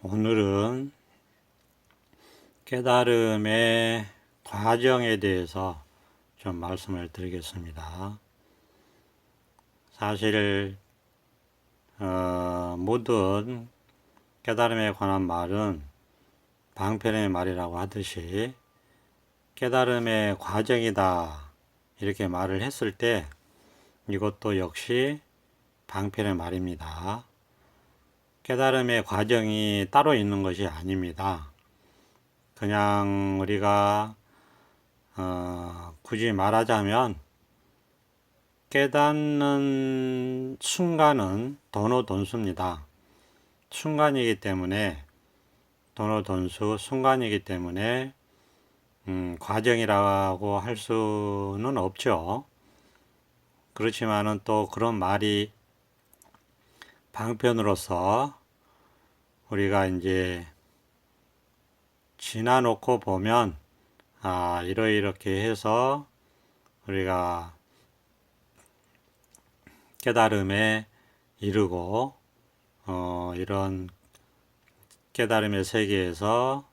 오늘은 깨달음의 과정에 대해서 좀 말씀을 드리겠습니다. 사실 어, 모든 깨달음에 관한 말은 방편의 말이라고 하듯이 깨달음의 과정이다 이렇게 말을 했을 때 이것도 역시 방편의 말입니다. 깨달음의 과정이 따로 있는 것이 아닙니다. 그냥 우리가 어, 굳이 말하자면 깨닫는 순간은 도노돈수입니다. 순간이기 때문에 도노돈수 순간이기 때문에 음, 과정이라고 할 수는 없죠. 그렇지만은 또 그런 말이 방편으로서 우리가 이제 지나놓고 보면 아 이러이렇게 해서 우리가 깨달음에 이르고 어, 이런 깨달음의 세계에서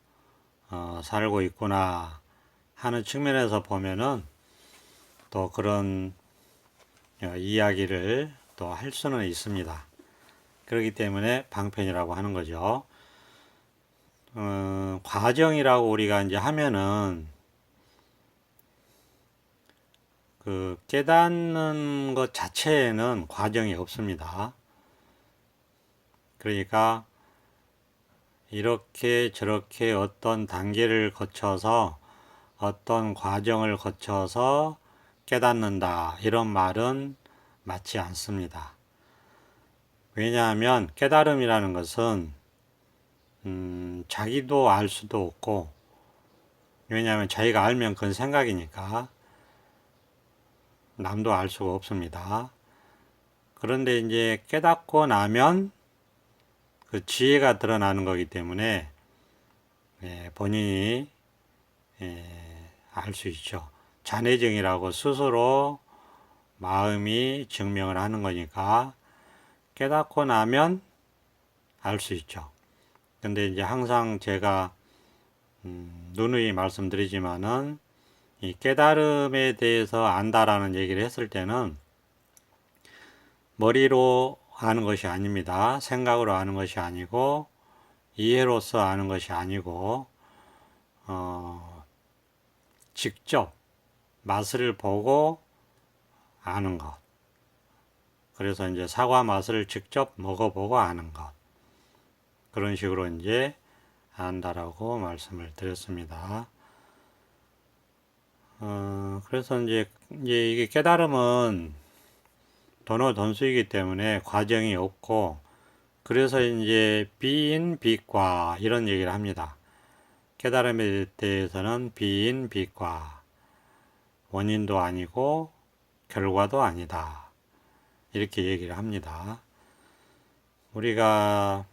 어, 살고 있구나 하는 측면에서 보면은 또 그런 어, 이야기를 또 할 수는 있습니다. 그렇기 때문에 방편이라고 하는 거죠. 어, 과정이라고 우리가 이제 하면은 그 깨닫는 것 자체에는 과정이 없습니다. 그러니까 이렇게 저렇게 어떤 단계를 거쳐서 어떤 과정을 거쳐서 깨닫는다 이런 말은 맞지 않습니다. 왜냐하면 깨달음이라는 것은 음, 자기도 알 수도 없고 왜냐하면 자기가 알면 그건 생각이니까 남도 알 수가 없습니다. 그런데 이제 깨닫고 나면 그 지혜가 드러나는 거기 때문에 예, 본인이 예, 알 수 있죠. 자내증이라고 스스로 마음이 증명을 하는 거니까 깨닫고 나면 알 수 있죠. 근데 이제 항상 제가 음, 누누이 말씀드리지만은 이 깨달음에 대해서 안다라는 얘기를 했을 때는 머리로 아는 것이 아닙니다. 생각으로 아는 것이 아니고 이해로서 아는 것이 아니고 어, 직접 맛을 보고 아는 것. 그래서 이제 사과 맛을 직접 먹어보고 아는 것. 그런 식으로 이제 안다라고 말씀을 드렸습니다. 어, 그래서 이제, 이제 이게 깨달음은 도노 돈수이기 때문에 과정이 없고, 그래서 이제 비인 비과 이런 얘기를 합니다. 깨달음에 대해서는 비인 비과 원인도 아니고 결과도 아니다. 이렇게 얘기를 합니다. 우리가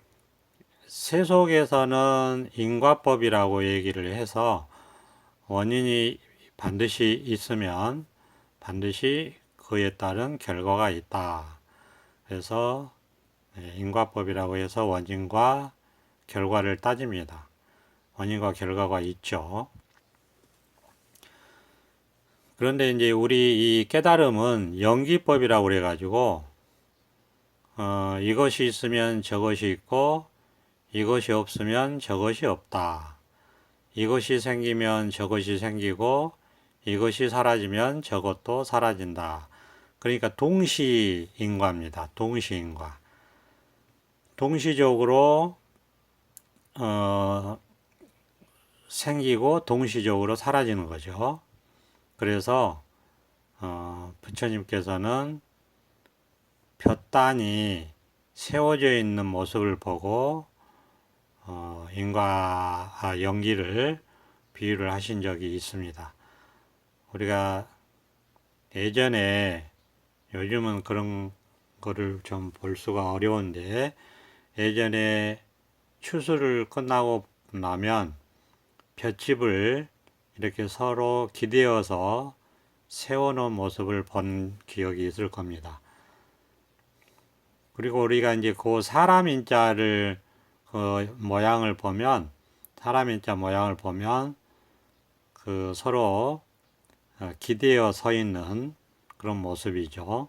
세속에서는 인과법이라고 얘기를 해서 원인이 반드시 있으면 반드시 그에 따른 결과가 있다. 그래서 네, 인과법이라고 해서 원인과 결과를 따집니다. 원인과 결과가 있죠. 그런데 이제 우리 이 깨달음은 연기법이라고 그래가지고 어, 이것이 있으면 저것이 있고 이것이 없으면 저것이 없다. 이것이 생기면 저것이 생기고 이것이 사라지면 저것도 사라진다. 그러니까 동시인과입니다. 동시인과. 동시적으로 어, 생기고 동시적으로 사라지는 거죠. 그래서 어, 부처님께서는 볕단이 세워져 있는 모습을 보고 어, 인과 아, 연기를 비유를 하신 적이 있습니다. 우리가 예전에 요즘은 그런 거를 좀 볼 수가 어려운데 예전에 추수를 끝나고 나면 볏집을 이렇게 서로 기대어서 세워놓은 모습을 본 기억이 있을 겁니다. 그리고 우리가 이제 그 사람 인자를 그 모양을 보면 사람 인자 모양을 보면 그 서로 어, 기대어 서 있는 그런 모습이죠.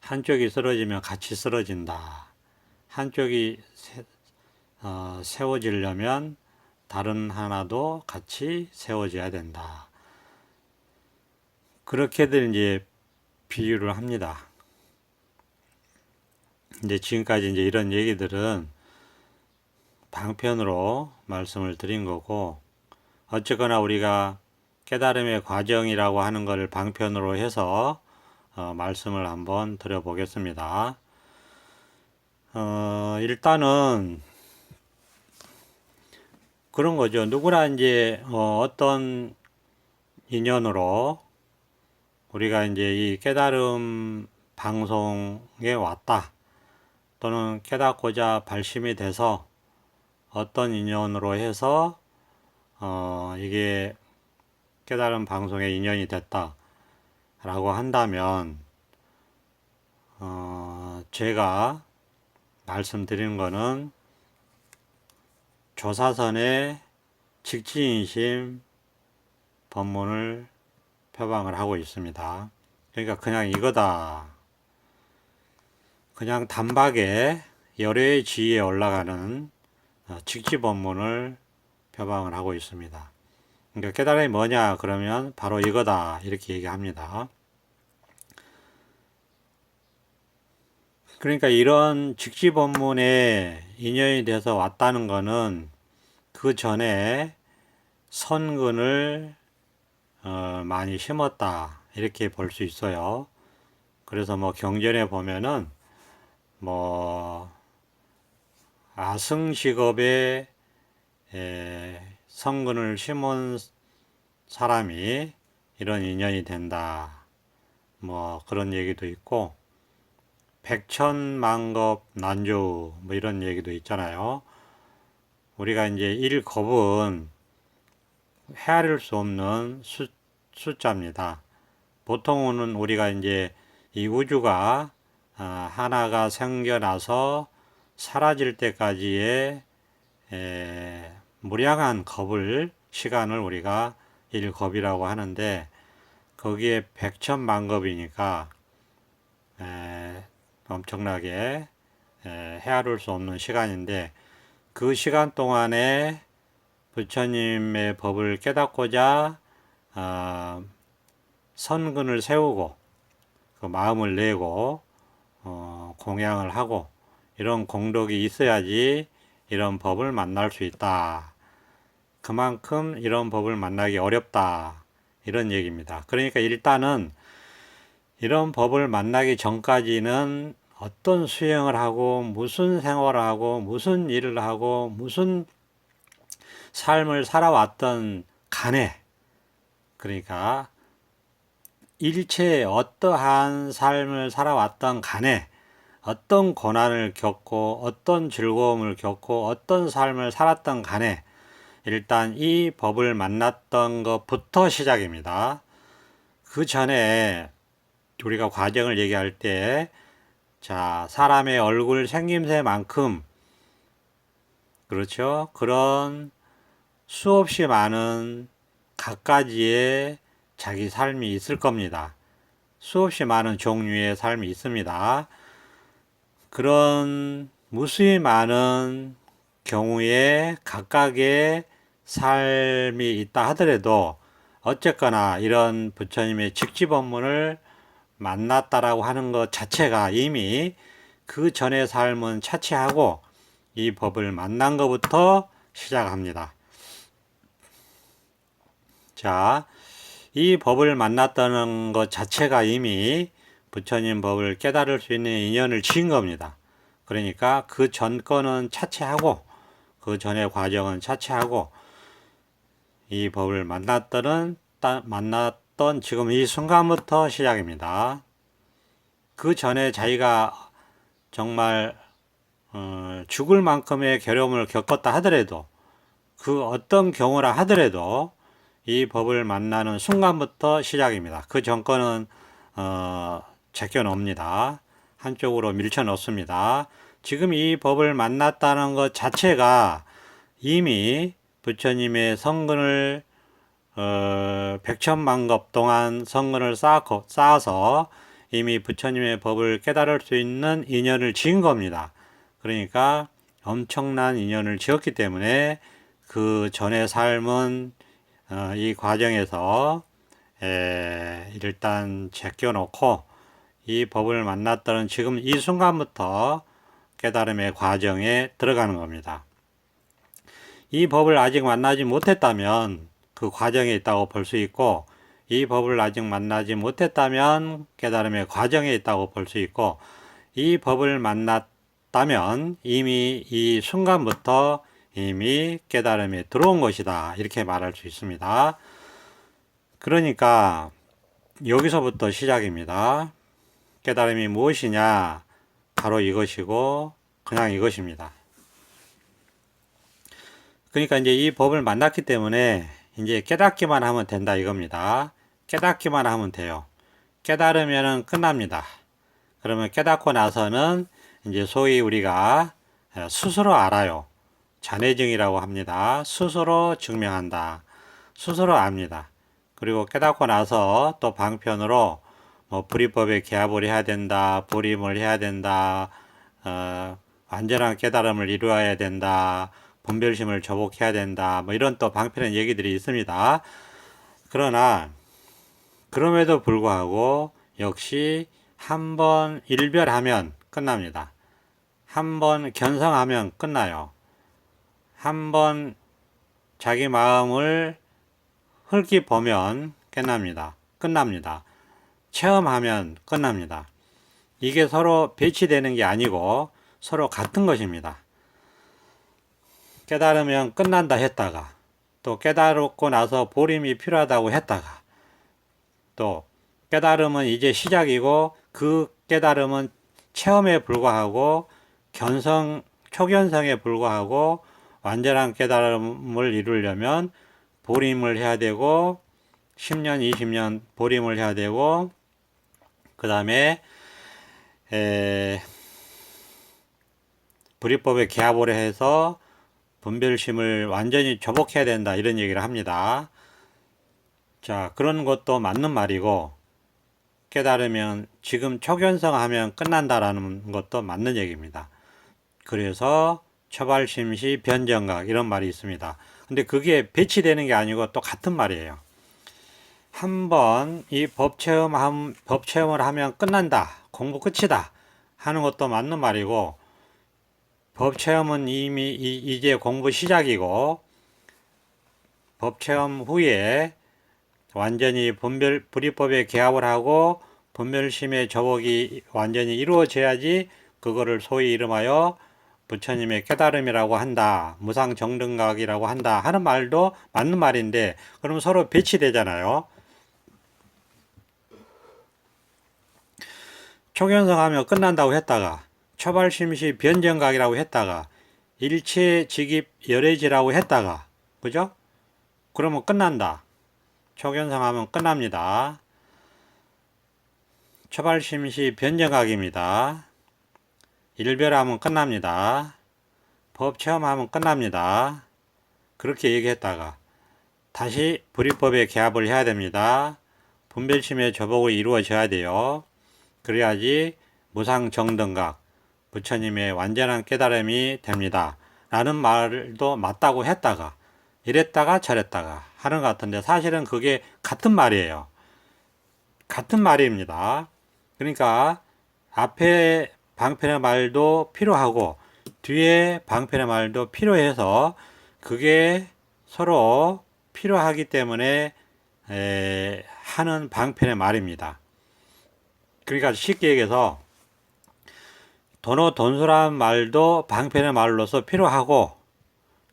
한쪽이 쓰러지면 같이 쓰러진다. 한쪽이 세, 어, 세워지려면 다른 하나도 같이 세워져야 된다. 그렇게들 이제 비유를 합니다. 이제 지금까지 이제 이런 얘기들은 방편으로 말씀을 드린 거고, 어쨌거나 우리가 깨달음의 과정이라고 하는 것을 방편으로 해서 어, 말씀을 한번 드려보겠습니다. 어, 일단은 그런 거죠. 누구나 이제 어, 떤 인연으로 우리가 이제 이 깨달음 방송에 왔다. 또는 깨닫고자 발심이 돼서 어떤 인연으로 해서 어, 이게 깨달음 방송에 인연이 됐다. 라고 한다면, 어, 제가 말씀드리는 거는 조사선의 직지인심 법문을 표방을 하고 있습니다. 그러니까 그냥 이거다. 그냥 단박에 열애의 지위에 올라가는 어, 직지 법문을 표방을 하고 있습니다. 그러니까 깨달음이 뭐냐 그러면 바로 이거다 이렇게 얘기합니다. 그러니까 이런 직지 법문에 인연이 돼서 왔다는 것은 그 전에 선근을 어, 많이 심었다 이렇게 볼 수 있어요. 그래서 뭐 경전에 보면은 뭐 아승식업에 에, 성근을 심은 사람이 이런 인연이 된다. 뭐 그런 얘기도 있고 백천만급 난조 뭐 이런 얘기도 있잖아요. 우리가 이제 일겁은 헤아릴 수 없는 수, 숫자입니다. 보통은 우리가 이제 이 우주가 아, 하나가 생겨나서 사라질 때까지의 에, 무량한 겁을 시간을 우리가 일겁이라고 하는데 거기에 백천만겁이니까 엄청나게 에, 헤아릴 수 없는 시간인데 그 시간 동안에 부처님의 법을 깨닫고자 어, 선근을 세우고 그 마음을 내고 어, 공양을 하고 이런 공덕이 있어야지 이런 법을 만날 수 있다. 그만큼 이런 법을 만나기 어렵다. 이런 얘기입니다. 그러니까 일단은 이런 법을 만나기 전까지는 어떤 수행을 하고 무슨 생활을 하고 무슨 일을 하고 무슨 삶을 살아왔던 간에 그러니까 일체 어떠한 삶을 살아왔던 간에 어떤 고난을 겪고 어떤 즐거움을 겪고 어떤 삶을 살았던 간에 일단 이 법을 만났던 것부터 시작입니다. 그 전에 우리가 과정을 얘기할 때, 자, 사람의 얼굴 생김새만큼, 그렇죠? 그런 수없이 많은 갖가지의 자기 삶이 있을 겁니다. 수없이 많은 종류의 삶이 있습니다. 그런 무수히 많은 경우에 각각의 삶이 있다 하더라도 어쨌거나 이런 부처님의 직지 법문을 만났다라고 하는 것 자체가 이미 그 전의 삶은 차치하고 이 법을 만난 것부터 시작합니다. 자, 이 법을 만났다는 것 자체가 이미 부처님 법을 깨달을 수 있는 인연을 지은 겁니다. 그러니까 그 전 거는 차치하고 그 전의 과정은 차치하고 이 법을 만났던 만났 던 지금 이 순간부터 시작입니다. 그 전에 자기가 정말 어, 죽을 만큼의 괴로움을 겪었다 하더라도 그 어떤 경우라 하더라도 이 법을 만나는 순간부터 시작입니다. 그 전거는 어, 제껴 놓습니다. 한쪽으로 밀쳐 놓습니다. 지금 이 법을 만났다는 것 자체가 이미 부처님의 성근을 어, 백천만급 동안 성근을 쌓고, 쌓아서 이미 부처님의 법을 깨달을 수 있는 인연을 지은 겁니다. 그러니까 엄청난 인연을 지었기 때문에 그 전의 삶은 어, 이 과정에서 에, 일단 제껴놓고 이 법을 만났다는 지금 이 순간부터 깨달음의 과정에 들어가는 겁니다. 이 법을 아직 만나지 못했다면 그 과정에 있다고 볼 수 있고 이 법을 아직 만나지 못했다면 깨달음의 과정에 있다고 볼 수 있고 이 법을 만났다면 이미 이 순간부터 이미 깨달음에 들어온 것이다 이렇게 말할 수 있습니다. 그러니까 여기서부터 시작입니다. 깨달음이 무엇이냐? 바로 이것이고 그냥 이것입니다. 그러니까 이제 이 법을 만났기 때문에 이제 깨닫기만 하면 된다 이겁니다. 깨닫기만 하면 돼요. 깨달으면 끝납니다. 그러면 깨닫고 나서는 이제 소위 우리가 스스로 알아요. 잔해증이라고 합니다. 스스로 증명한다. 스스로 압니다. 그리고 깨닫고 나서 또 방편으로 뭐 불이법에 개합을 해야 된다, 불임을 해야 된다, 어, 완전한 깨달음을 이루어야 된다, 분별심을 저복해야 된다, 뭐 이런 또 방편의 얘기들이 있습니다. 그러나 그럼에도 불구하고 역시 한 번 일별하면 끝납니다. 한 번 견성하면 끝나요. 한 번 자기 마음을 흙이 보면 끝납니다. 끝납니다. 체험하면 끝납니다. 이게 서로 배치되는 게 아니고 서로 같은 것입니다. 깨달으면 끝난다 했다가 또 깨달고 나서 보림이 필요하다고 했다가 또 깨달음은 이제 시작이고 그 깨달음은 체험에 불과하고 견성 초견성에 불과하고 완전한 깨달음을 이루려면 보림을 해야 되고 10년, 20년 보림을 해야 되고 그 다음에 불이법에 개합을 해서 분별심을 완전히 조복해야 된다 이런 얘기를 합니다. 자 그런 것도 맞는 말이고 깨달으면 지금 초견성 하면 끝난다라는 것도 맞는 얘기입니다. 그래서 처발심시 변정각 이런 말이 있습니다. 근데 그게 배치되는 게 아니고 또 같은 말이에요. 한번 이 법 체험 법 체험을 하면 끝난다. 공부 끝이다. 하는 것도 맞는 말이고 법 체험은 이미 이 제 공부 시작이고 법 체험 후에 완전히 분별 불이법에 개합을 하고 분별심의 저복이 완전히 이루어져야지 그거를 소위 이름하여 부처님의 깨달음이라고 한다. 무상정등각이라고 한다. 하는 말도 맞는 말인데 그럼 서로 배치되잖아요. 초견성 하면 끝난다고 했다가 초발심시 변정각이라고 했다가 일체 직입 열애지라고 했다가 그죠? 그러면 끝난다. 초견성하면 끝납니다. 초발심시 변정각입니다. 일별하면 끝납니다. 법 체험하면 끝납니다. 그렇게 얘기했다가 다시 불이법에 개합을 해야 됩니다. 분별심의 저복이 이루어져야 돼요. 그래야지 무상정등각 부처님의 완전한 깨달음이 됩니다. 라는 말도 맞다고 했다가 이랬다가 저랬다가 하는 것 같은데 사실은 그게 같은 말이에요. 같은 말입니다. 그러니까 앞에 방편의 말도 필요하고 뒤에 방편의 말도 필요해서 그게 서로 필요하기 때문에 에, 하는 방편의 말입니다. 그러니까 쉽게 얘기해서 도노 돈수라는 말도 방편의 말로서 필요하고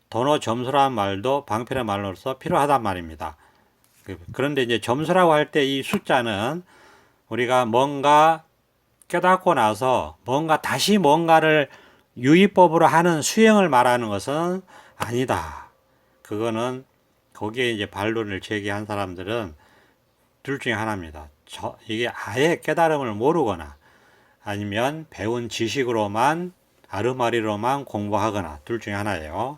도노 점수라는 말도 방편의 말로서 필요하단 말입니다. 그런데 이제 점수라고 할 때 이 숫자는 우리가 뭔가 깨닫고 나서 뭔가 다시 뭔가를 유의법으로 하는 수행을 말하는 것은 아니다. 그거는 거기에 이제 반론을 제기한 사람들은 둘 중에 하나입니다. 저, 이게 아예 깨달음을 모르거나 아니면 배운 지식으로만 아르마리로만 공부하거나 둘 중에 하나예요.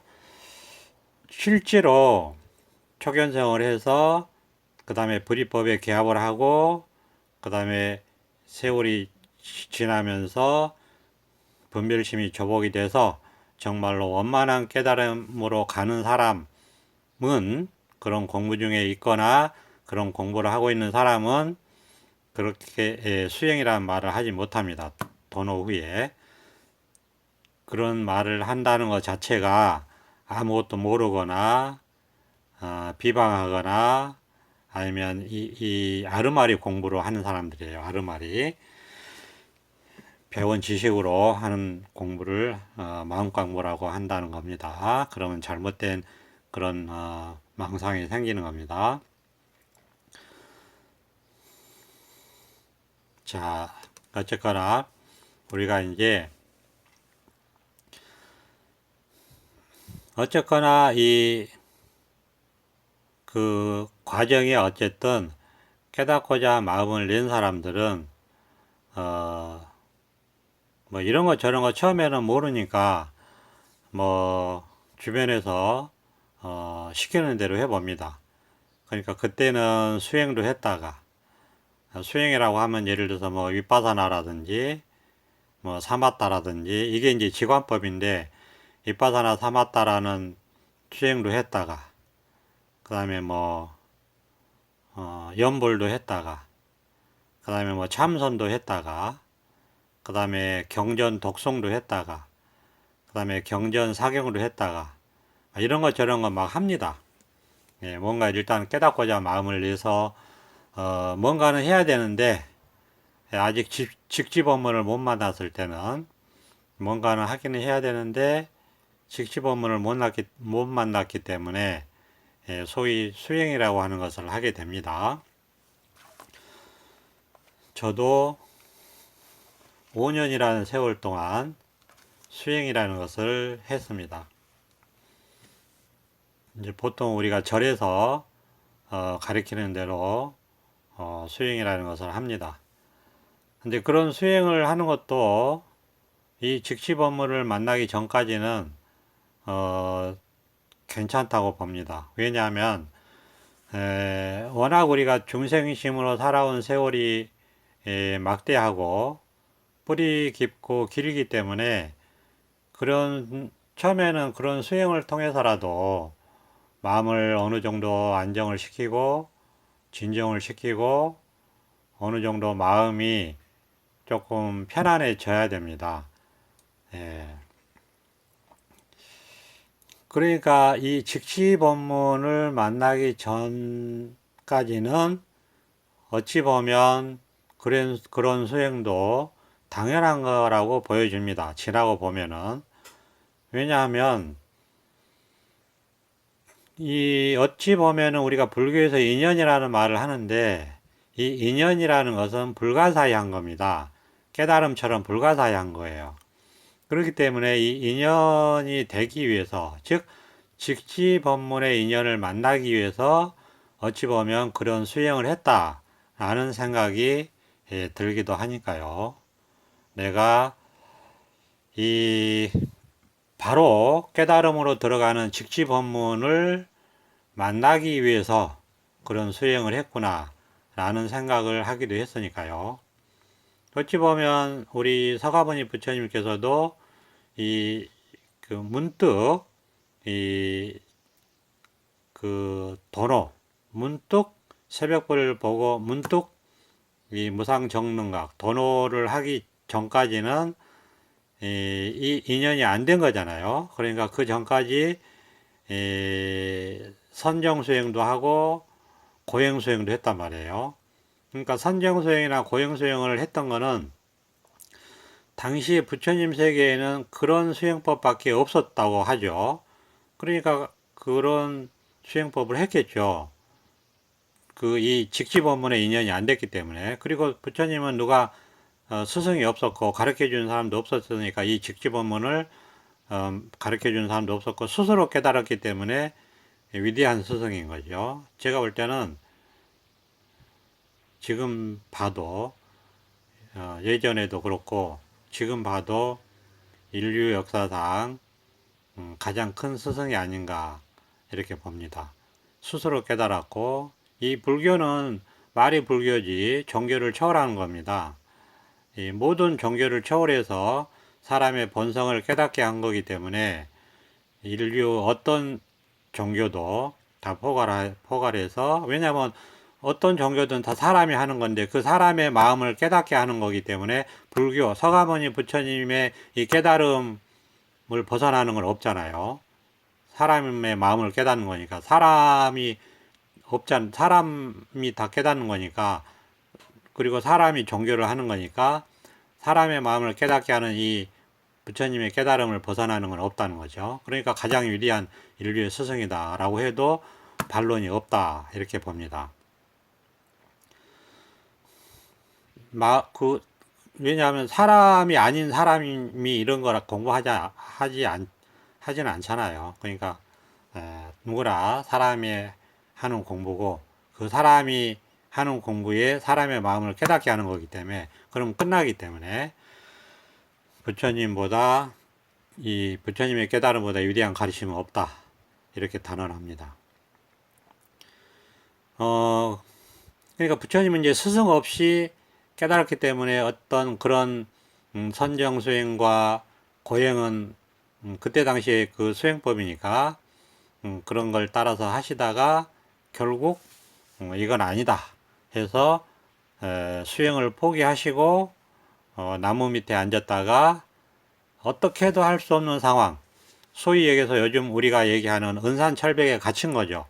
실제로 초견생을 해서 그 다음에 불이법에 개합을 하고 그 다음에 세월이 지- 지나면서 분별심이 조복이 돼서 정말로 원만한 깨달음으로 가는 사람은 그런 공부 중에 있거나 그런 공부를 하고 있는 사람은 그렇게 예, 수행이라는 말을 하지 못합니다. 도노 후에 그런 말을 한다는 것 자체가 아무것도 모르거나 어, 비방하거나 아니면 이, 이 아르마리 공부를 하는 사람들이에요. 아르마리 배운 지식으로 하는 공부를 어, 마음 공부라고 한다는 겁니다. 그러면 잘못된 그런 어, 망상이 생기는 겁니다. 자, 어쨌거나 우리가 이제 어쨌거나 이 그 과정이 어쨌든 깨닫고자 마음을 낸 사람들은 어 뭐 이런 거 저런 거 처음에는 모르니까 뭐 주변에서 어 시키는 대로 해봅니다. 그러니까 그때는 수행도 했다가 수행이라고 하면 예를 들어서 뭐 윗바사나라든지 뭐 사마타라든지 이게 이제 지관법인데 윗바사나 사마타라는 수행도 했다가 그 다음에 뭐 어, 연볼도 했다가 그 다음에 뭐 참선도 했다가 그 다음에 경전 독송도 했다가 그 다음에 경전 사경도 했다가 이런 것 저런 거막 합니다. 예, 뭔가 일단 깨닫고자 마음을 내서 어, 뭔가는 해야 되는데 예, 아직 직, 직지법문을 못 만났을 때는 뭔가는 하기는 해야 되는데 직지법문을 못, 났기, 못 만났기 때문에 예, 소위 수행이라고 하는 것을 하게 됩니다. 저도 5년이라는 세월 동안 수행이라는 것을 했습니다. 이제 보통 우리가 절에서 어, 가리키는 대로 어, 수행이라는 것을 합니다. 근데 그런 수행을 하는 것도 이 직시 법문을 만나기 전까지는 어, 괜찮다고 봅니다. 왜냐하면 에, 워낙 우리가 중생심으로 살아온 세월이 에, 막대하고 뿌리 깊고 길기 때문에 그런 처음에는 그런 수행을 통해서라도 마음을 어느 정도 안정을 시키고 진정을 시키고 어느 정도 마음이 조금 편안해져야 됩니다. 예. 그러니까 이 직시 법문을 만나기 전까지는 어찌 보면 그런, 그런 수행도 당연한 거라고 보여집니다. 지나고 보면은. 왜냐하면 이 어찌 보면은 우리가 불교에서 인연이라는 말을 하는데 이 인연이라는 것은 불가사의한 겁니다. 깨달음처럼 불가사의한 거예요. 그렇기 때문에 이 인연이 되기 위해서 즉 직지 법문의 인연을 만나기 위해서 어찌 보면 그런 수행을 했다라는 생각이 예, 들기도 하니까요. 내가 이 바로 깨달음으로 들어가는 직지 법문을 만나기 위해서 그런 수행을 했구나 라는 생각을 하기도 했으니까요. 어찌 보면 우리 서가모니 부처님께서도 이 그 문득 이 그 도로 문득 새벽불을 보고 문득 이 무상정능각 도노를 하기 전까지는 이, 이 인연이 안 된 거잖아요. 그러니까 그 전까지 이 선정 수행도 하고 고행 수행도 했단 말이에요. 그러니까 선정 수행이나 고행 수행을 했던 거는 당시 부처님 세계에는 그런 수행법밖에 없었다고 하죠. 그러니까 그런 수행법을 했겠죠. 그 이 직지법문의 인연이 안 됐기 때문에 그리고 부처님은 누가 어, 스승이 없었고 가르쳐 주는 사람도 없었으니까 이 직지법문을 어, 가르쳐 주는 사람도 없었고 스스로 깨달았기 때문에 위대한 스승인 거죠. 제가 볼 때는 지금 봐도 어, 예전에도 그렇고 지금 봐도 인류 역사상 음, 가장 큰 스승이 아닌가 이렇게 봅니다. 스스로 깨달았고 이 불교는 말이 불교지 종교를 초월하는 겁니다. 이 모든 종교를 초월해서 사람의 본성을 깨닫게 한 거기 때문에 인류 어떤 종교도 다 포괄, 포괄해서 왜냐하면 어떤 종교든 다 사람이 하는 건데 그 사람의 마음을 깨닫게 하는 거기 때문에 불교 서가모니 부처님의 이 깨달음을 벗어나는 건 없잖아요. 사람의 마음을 깨닫는 거니까 사람이 없잖 사람이 다 깨닫는 거니까 그리고 사람이 종교를 하는 거니까 사람의 마음을 깨닫게 하는 이 부처님의 깨달음을 벗어나는 건 없다는 거죠. 그러니까 가장 위대한 인류의 스승이다라고 해도 반론이 없다 이렇게 봅니다. 마, 그, 왜냐하면 사람이 아닌 사람이 이런 거라 공부하지, 하지 않, 하지는 않잖아요. 그러니까, 에, 누구나 사람이 하는 공부고, 그 사람이 하는 공부에 사람의 마음을 깨닫게 하는 거기 때문에, 그럼 끝나기 때문에, 부처님보다, 이 부처님의 깨달음보다 위대한 가르침은 없다. 이렇게 단언합니다. 어, 그러니까 부처님은 이제 스승 없이 깨달았기 때문에 어떤 그런 음, 선정 수행과 고행은 음, 그때 당시에 그 수행법이니까 음, 그런 걸 따라서 하시다가 결국 음, 이건 아니다 해서 에, 수행을 포기하시고 어, 나무 밑에 앉았다가 어떻게 해도 할 수 없는 상황 소위 얘기해서 요즘 우리가 얘기하는 은산철벽에 갇힌 거죠.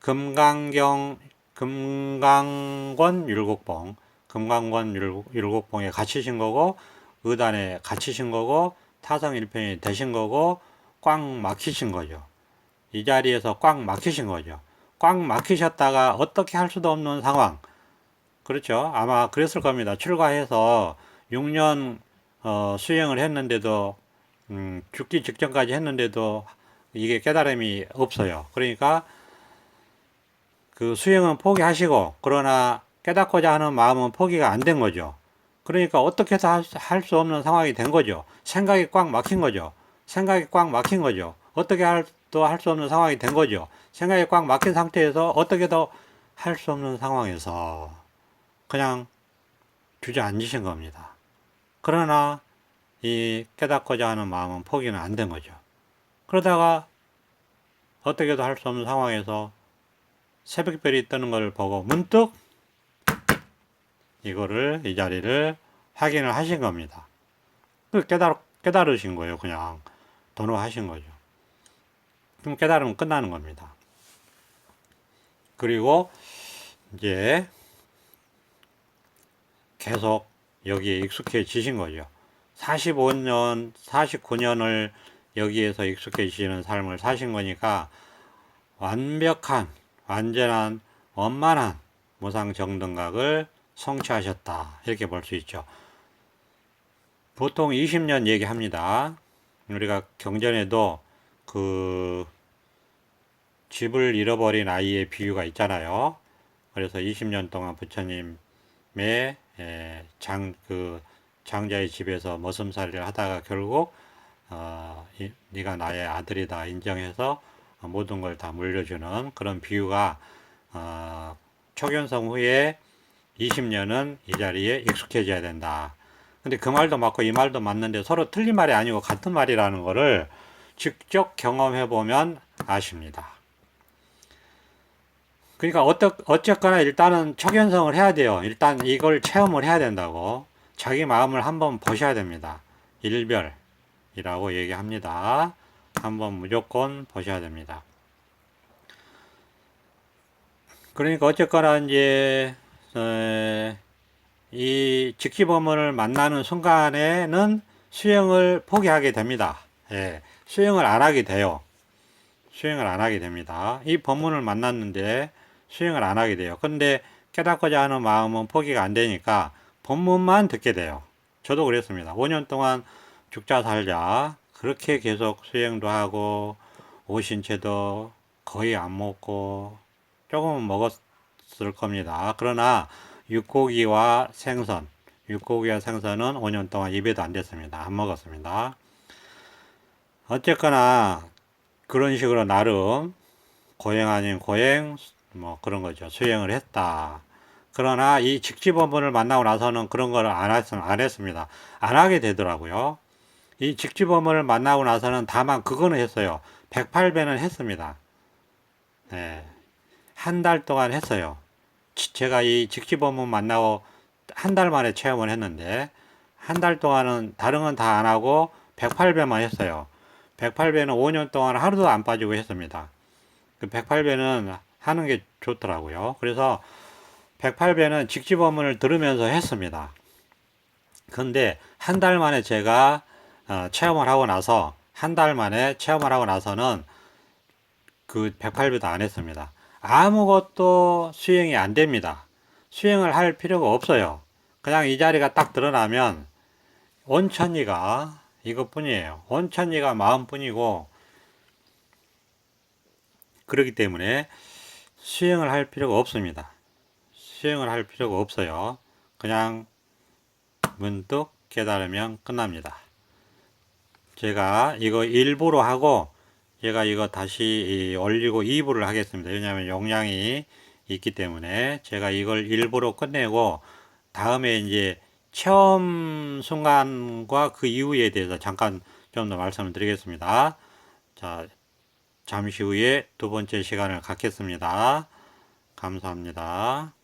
금강경 금강권 율곡봉 금강권 율곡봉에 갇히신 거고 의단에 갇히신 거고 타성 일편이 되신 거고 꽉 막히신 거죠. 이 자리에서 꽉 막히신 거죠. 꽉 막히셨다가 어떻게 할 수도 없는 상황. 그렇죠. 아마 그랬을 겁니다. 출가해서 6년 어, 수행을 했는데도 음, 죽기 직전까지 했는데도 이게 깨달음이 없어요. 그러니까 그 수행은 포기하시고 그러나 깨닫고자 하는 마음은 포기가 안 된 거죠. 그러니까 어떻게 해서 할 수 없는 상황이 된 거죠. 생각이 꽉 막힌 거죠. 생각이 꽉 막힌 거죠. 어떻게 또 할 수 없는 상황이 된 거죠. 생각이 꽉 막힌 상태에서 어떻게도 할수 없는 상황에서 그냥 주저앉으신 겁니다. 그러나 이 깨닫고자 하는 마음은 포기는 안 된 거죠. 그러다가 어떻게도 할 수 없는 상황에서 새벽별이 뜨는 걸 보고 문득 이거를 이 자리를 확인을 하신 겁니다. 그 깨달 깨달으신 거예요. 그냥 도노하신 거죠. 그럼 깨달으면 끝나는 겁니다. 그리고 이제 계속 여기에 익숙해지신 거죠. 45년, 49년을 여기에서 익숙해지시는 삶을 사신 거니까 완벽한, 완전한, 원만한 무상 정등각을 성취하셨다. 이렇게 볼 수 있죠. 보통 20년 얘기합니다. 우리가 경전에도 그 집을 잃어버린 아이의 비유가 있잖아요. 그래서 20년 동안 부처님의 장, 그 장자의 집에서 머슴살이를 하다가 결국 어, 이, 네가 나의 아들이다 인정해서 모든 걸 다 물려주는 그런 비유가 어, 초견성 후에 20년은 이 자리에 익숙해져야 된다. 근데 그 말도 맞고 이 말도 맞는데 서로 틀린 말이 아니고 같은 말이라는 거를 직접 경험해 보면 아십니다. 그러니까 어떠, 어쨌거나 일단은 초견성을 해야 돼요. 일단 이걸 체험을 해야 된다고. 자기 마음을 한번 보셔야 됩니다. 일별이라고 얘기합니다. 한번 무조건 보셔야 됩니다. 그러니까 어쨌거나 이제 어, 이 직기법문을 만나는 순간에는 수영을 포기하게 됩니다. 예, 수영을 안 하게 돼요. 수영을 안 하게 됩니다. 이 법문을 만났는데 수영을 안 하게 돼요. 근데 깨닫고자 하는 마음은 포기가 안 되니까 법문만 듣게 돼요. 저도 그랬습니다. 5년 동안 죽자 살자 그렇게 계속 수행도 하고 오신 채도 거의 안 먹고 조금은 먹었을 겁니다. 그러나 육고기와 생선, 육고기와 생선은 5년 동안 입에도 안 됐습니다. 안 먹었습니다. 어쨌거나 그런 식으로 나름 고행 아닌 고행 뭐 그런 거죠. 수행을 했다. 그러나 이 직지법문을 만나고 나서는 그런 걸안 했, 안 했습니다. 안 하게 되더라고요. 이 직지법문을 만나고 나서는 다만 그거는 했어요. 108배는 했습니다. 네. 한 달 동안 했어요. 지- 제가 이 직지법문 만나고 한 달 만에 체험을 했는데 한 달 동안은 다른 건 다 안 하고 108배만 했어요. 108배는 5년 동안 하루도 안 빠지고 했습니다. 그 108배는 하는 게 좋더라고요. 그래서 108배는 직지법문을 들으면서 했습니다. 근데 한 달 만에 제가 어, 체험을 하고 나서 한 달 만에 체험을 하고 나서는 그 108배도 안 했습니다. 아무것도 수행이 안 됩니다. 수행을 할 필요가 없어요. 그냥 이 자리가 딱 드러나면 온천이가 이것뿐이에요. 온천이가 마음뿐이고 그렇기 때문에 수행을 할 필요가 없습니다. 수행을 할 필요가 없어요. 그냥 문득 깨달으면 끝납니다. 제가 이거 일부로 하고 제가 이거 다시 이 올리고 2부를 하겠습니다. 왜냐하면 용량이 있기 때문에 제가 이걸 일부로 끝내고 다음에 이제 체험 순간과 그 이후에 대해서 잠깐 좀 더 말씀을 드리겠습니다. 자, 잠시 후에 두 번째 시간을 갖겠습니다. 감사합니다.